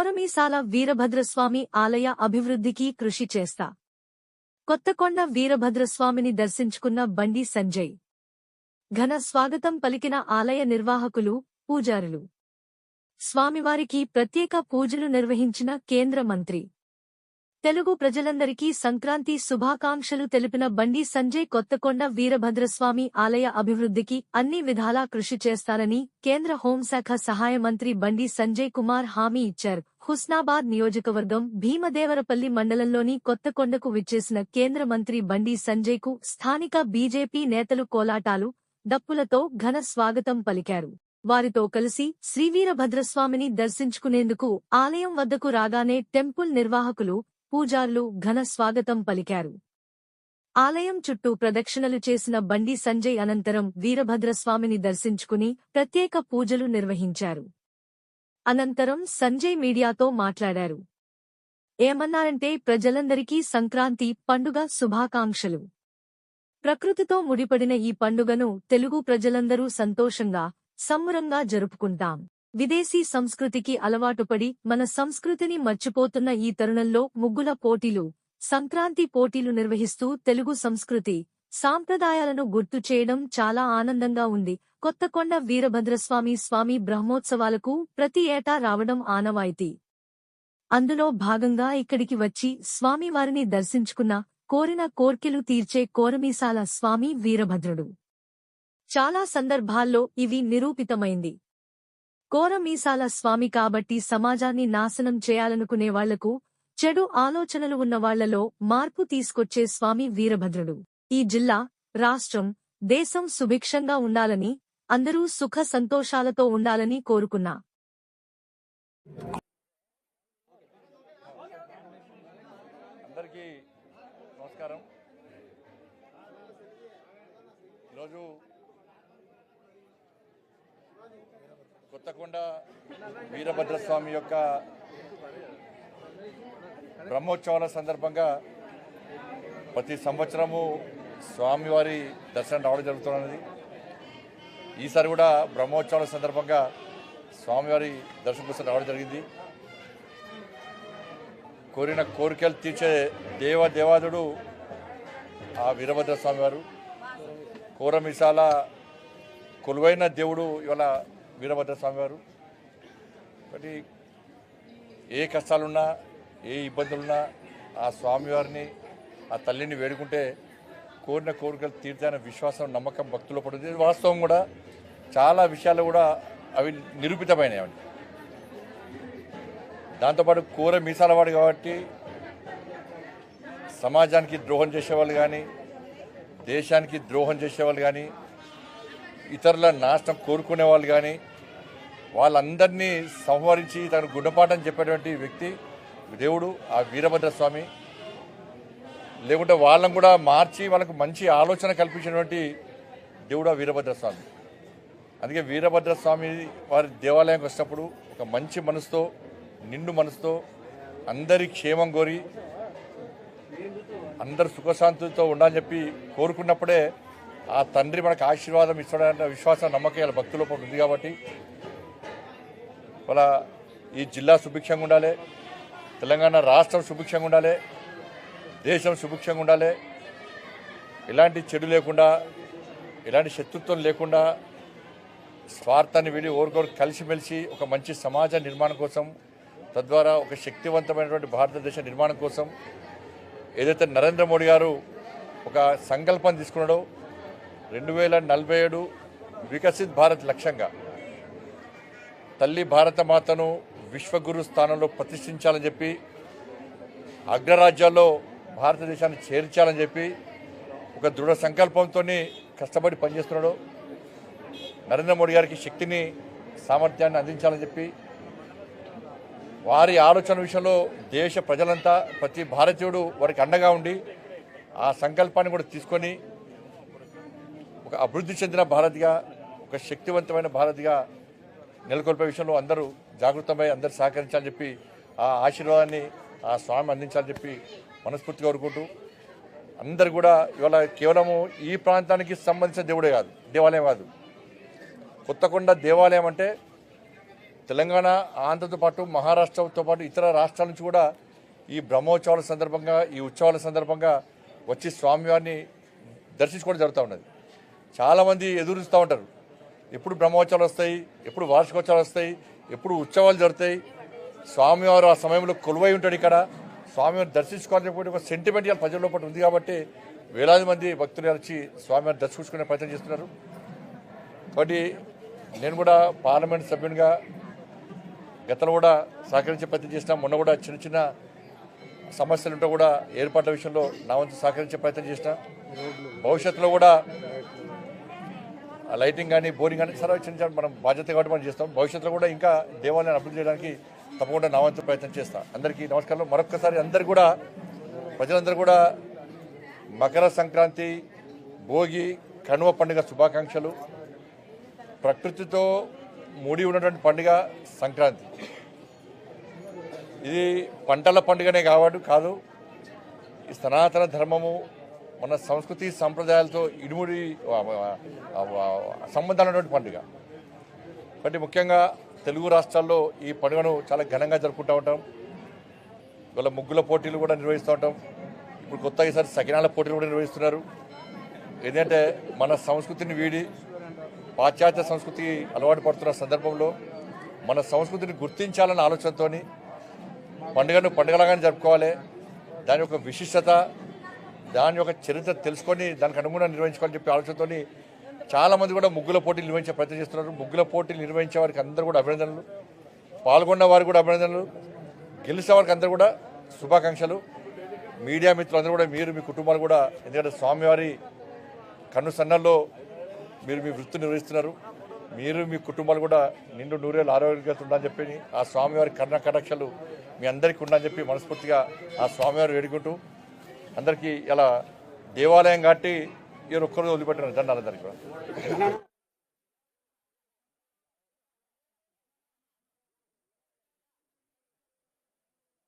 కోరమీసాల వీరభద్రస్వామి ఆలయ అభివృద్ధికి కృషి చేస్తా. కొత్తకొండ వీరభద్రస్వామిని దర్శించుకున్న బండి సంజయ్. ఘన స్వాగతం పలికిన ఆలయ నిర్వాహకులు పూజారులు. స్వామివారికి ప్రత్యేక పూజలు నిర్వహించిన కేంద్ర మంత్రి. తెలుగు ప్రజలందరికీ సంక్రాంతి శుభాకాంక్షలు తెలిపిన బండి సంజయ్ కొత్తకొండ వీరభద్రస్వామి ఆలయ అభివృద్ధికి అన్ని విధాలా కృషి చేస్తారని కేంద్ర హోంశాఖ సహాయ మంత్రి బండి సంజయ్ కుమార్ హామీ ఇచ్చారు. హుస్నాబాద్ నియోజకవర్గం భీమదేవరపల్లి మండలంలోని కొత్తకొండకు విచ్చేసిన కేంద్ర మంత్రి బండి సంజయ్కు స్థానిక బీజేపీ నేతలు కోలాటాలు డప్పులతో ఘన స్వాగతం పలికారు. వారితో కలిసి శ్రీవీరభద్రస్వామిని దర్శించుకునేందుకు ఆలయం వద్దకు రాగానే టెంపుల్ నిర్వాహకులు పూజార్లు ఘన స్వాగతం పలికారు. ఆలయం చుట్టూ ప్రదక్షిణలు చేసిన బండి సంజయ్ అనంతరం వీరభద్రస్వామిని దర్శించుకుని ప్రత్యేక పూజలు నిర్వహించారు. అనంతరం సంజయ్ మీడియాతో మాట్లాడారు. ఏమన్నారంటే ప్రజలందరికీ సంక్రాంతి పండుగ శుభాకాంక్షలు. ప్రకృతితో ముడిపడిన ఈ పండుగను తెలుగు ప్రజలందరూ సంతోషంగా సమ్మురంగా జరుపుకుంటాం. విదేశీ సంస్కృతికి అలవాటుపడి మన సంస్కృతిని మర్చిపోతున్న ఈ తరుణంలో ముగ్గుల పోటీలు సంక్రాంతి పోటీలు నిర్వహిస్తూ తెలుగు సంస్కృతి సాంప్రదాయాలను గుర్తు చేయడం చాలా ఆనందంగా ఉంది. కొత్తకొండ వీరభద్రస్వామి స్వామి బ్రహ్మోత్సవాలకు ప్రతి ఏటా రావడం ఆనవాయితీ. అందులో భాగంగా ఇక్కడికి వచ్చి స్వామివారిని దర్శించుకున్న కోరిన కోర్కెలు తీర్చే కోరమీసాల స్వామి వీరభద్రుడు. చాలా సందర్భాల్లో ఇవి నిరూపితమైంది. కోరమీసాల స్వామి కాబట్టి సమాజాన్ని నాశనం చేయాలనుకునే వాళ్ళకు చెడు ఆలోచనలు ఉన్నవాళ్ళలో మార్పు తీసుకొచ్చే స్వామి వీరభద్రుడు. ఈ జిల్లా రాష్ట్రం దేశం సుభిక్షంగా ఉండాలని అందరూ సుఖ సంతోషాలతో ఉండాలని కోరుకున్నా. అందరికీ నమస్కారం. ఈరోజు కొత్తకొండ వీరభద్రస్వామి యొక్క బ్రహ్మోత్సవాల సందర్భంగా ప్రతి సంవత్సరము స్వామివారి దర్శనం రావడం జరుగుతున్నది. ఈసారి కూడా బ్రహ్మోత్సవాల సందర్భంగా స్వామివారి దర్శనం కోసం రావడం జరిగింది. కోరిన కోరికలు తీర్చే దేవ దేవాదుడు ఆ వీరభద్ర స్వామివారు కోరమిసాల కొలువైన దేవుడు ఇవాళ వీరభద్ర స్వామి వారు కాబట్టి ఏ కష్టాలున్నా ఏ ఇబ్బందులున్నా ఆ స్వామివారిని ఆ తల్లిని వేడుకుంటే కోరిన కోరికలు తీర్చాయన్న విశ్వాసం నమ్మకం భక్తులు పడుతుంది. వాస్తవం కూడా. చాలా విషయాలు కూడా అవి నిరూపితమైనవి దాంతోపాటు కూర మీసాలవాడు కాబట్టి సమాజానికి ద్రోహం చేసేవాళ్ళు కానీ దేశానికి ద్రోహం చేసేవాళ్ళు కానీ ఇతరుల నాశనం కోరుకునే వాళ్ళు కానీ వాళ్ళందరినీ సంహరించి తన గుణపాఠం చెప్పేటువంటి వ్యక్తి దేవుడు ఆ వీరభద్ర స్వామి లేకుంటే వాళ్ళని కూడా మార్చి వాళ్ళకు మంచి ఆలోచన కల్పించినటువంటి దేవుడు ఆ వీరభద్ర స్వామి అందుకే వీరభద్ర స్వామి వారి దేవాలయానికి వచ్చినప్పుడు ఒక మంచి మనసుతో నిండు మనసుతో అందరి క్షేమం కోరి అందరు సుఖశాంతులతో ఉండాలని చెప్పి కోరుకున్నప్పుడే ఆ తండ్రి మనకు ఆశీర్వాదం ఇస్తాడన్న విశ్వాసం నమ్మకాలు ఇలా భక్తుల ఉంది కాబట్టి వాళ్ళ ఈ జిల్లా సుభిక్షంగా ఉండాలి తెలంగాణ రాష్ట్రం సుభిక్షంగా ఉండాలి దేశం సుభిక్షంగా ఉండాలి. ఎలాంటి చెడు లేకుండా ఎలాంటి శత్రుత్వం లేకుండా స్వార్థాన్ని వీడి ఓరికొరు కలిసిమెలిసి ఒక మంచి సమాజ నిర్మాణం కోసం తద్వారా ఒక శక్తివంతమైనటువంటి భారతదేశ నిర్మాణం కోసం ఏదైతే నరేంద్ర మోడీ గారు ఒక సంకల్పం తీసుకున్నాడో రెండు వేల నలభై ఏడు వికసిత్ భారత్ లక్ష్యంగా తల్లి భారత మాతను విశ్వగురు స్థానంలో ప్రతిష్ఠించాలని చెప్పి అగ్రరాజ్యాల్లో భారతదేశాన్ని చేర్చాలని చెప్పి ఒక దృఢ సంకల్పంతో కష్టపడి పనిచేస్తున్నాడు. నరేంద్ర మోడీ గారికి శక్తిని సామర్థ్యాన్ని అందించాలని చెప్పి వారి ఆలోచన విషయంలో దేశ ప్రజలంతా ప్రతి భారతీయుడు వారికి అండగా ఉండి ఆ సంకల్పాన్ని కూడా తీసుకొని ఒక అభివృద్ధి చెందిన భారత్గా ఒక శక్తివంతమైన భారత్గా నెలకొల్పే విషయంలో అందరూ జాగృతమై అందరూ సహకరించాలని చెప్పి ఆ ఆశీర్వాదాన్ని ఆ స్వామి అందించాలని చెప్పి మనస్ఫూర్తిగా కోరుకుంటూ అందరు కూడా ఇవాళ కేవలము ఈ ప్రాంతానికి సంబంధించిన దేవుడే కాదు దేవాలయం కాదు. కొత్తకొండ దేవాలయం అంటే తెలంగాణ ఆంధ్రతో పాటు మహారాష్ట్రతో పాటు ఇతర రాష్ట్రాల నుంచి కూడా ఈ బ్రహ్మోత్సవాల సందర్భంగా ఈ ఉత్సవాల సందర్భంగా వచ్చి స్వామివారిని దర్శించుకోవడం జరుగుతూ ఉన్నది. చాలామంది ఎదురుస్తూ ఉంటారు. ఎప్పుడు బ్రహ్మోత్సవాలు వస్తాయి ఎప్పుడు వార్షికోత్సవాలు వస్తాయి ఎప్పుడు ఉత్సవాలు జరుగుతాయి. స్వామివారు ఆ సమయంలో కొలువై ఉంటాడు ఇక్కడ. స్వామివారిని దర్శించుకోవాలనేటువంటి ఒక సెంటిమెంట్ ఇవాళ ప్రజల లోపల ఉంది కాబట్టి వేలాది మంది భక్తులు వచ్చి స్వామివారిని దర్శించుకునే ప్రయత్నం చేస్తున్నారు. కాబట్టి నేను కూడా పార్లమెంట్ సభ్యునిగా గతంలో కూడా సహకరించే ప్రయత్నం చేసినా మొన్న కూడా చిన్న చిన్న సమస్యలుంటే కూడా ఏర్పాట్ల విషయంలో నా వంతు సహకరించే ప్రయత్నం చేసిన. భవిష్యత్తులో కూడా లైటింగ్ కానీ బోరింగ్ కానీ సరే చిన్న చిన్న మనం బాధ్యత కాబట్టి మనం చేస్తాం. భవిష్యత్తులో కూడా ఇంకా దేవాలయాన్ని అభివృద్ధి చేయడానికి తప్పకుండా నా వంతు ప్రయత్నం చేస్తాం. అందరికీ నమస్కారం మరొకసారి అందరు కూడా ప్రజలందరూ కూడా మకర సంక్రాంతి భోగి కనుమ పండుగ శుభాకాంక్షలు. ప్రకృతితో ముడి ఉన్నటువంటి పండుగ సంక్రాంతి. ఇది పంటల పండుగనే కాబట్టి కాదు. ఈ సనాతన ధర్మము మన సంస్కృతి సంప్రదాయాలతో ఇడుముడి సంబంధాలు ఉన్నటువంటి పండుగ. కాబట్టి ముఖ్యంగా తెలుగు రాష్ట్రాల్లో ఈ పండుగను చాలా ఘనంగా జరుపుకుంటూ ఉంటాం. ఇవాళ ముగ్గుల పోటీలు కూడా నిర్వహిస్తూ ఉంటాం. ఇప్పుడు కొత్తగా ఈసారి సకినాల పోటీలు కూడా నిర్వహిస్తున్నారు. ఏంటంటే మన సంస్కృతిని వీడి పాశ్చాత్య సంస్కృతి అలవాటు పడుతున్న సందర్భంలో మన సంస్కృతిని గుర్తించాలన్న ఆలోచనతోని పండుగను పండుగలాగానే జరుపుకోవాలి. దాని యొక్క విశిష్టత దాని యొక్క చరిత్ర తెలుసుకొని దానికి అనుగుణంగా నిర్వహించుకోవాలని చెప్పి ఆలోచనతోని చాలామంది కూడా ముగ్గుల పోటీలు నిర్వహించే ప్రయత్నం చేస్తున్నారు. ముగ్గుల పోటీలు నిర్వహించే వారికి అందరూ కూడా అభినందనలు. పాల్గొన్న వారికి కూడా అభినందనలు. గెలిచిన వారికి అందరూ కూడా శుభాకాంక్షలు. మీడియా మిత్రులందరూ కూడా మీరు మీ కుటుంబాలు కూడా ఎందుకంటే స్వామివారి కన్ను సన్నల్లో మీరు మీ వృత్తి నిర్వహిస్తున్నారు. మీరు మీ కుటుంబాలు కూడా నిండు నూరేళ్ళు ఆరోగ్యంగా ఉండాలని చెప్పి ఆ స్వామివారి కర్ణ కటాక్షలు మీ అందరికీ ఉండాలని చెప్పి మనస్ఫూర్తిగా ఆ స్వామివారు వేడుకుంటూ అందరికీ ఇలా దేవాలయం కాబట్టి ఈ ఒక్కరోజు వదిలిపెట్టిన జెండాలందరికీ కూడా.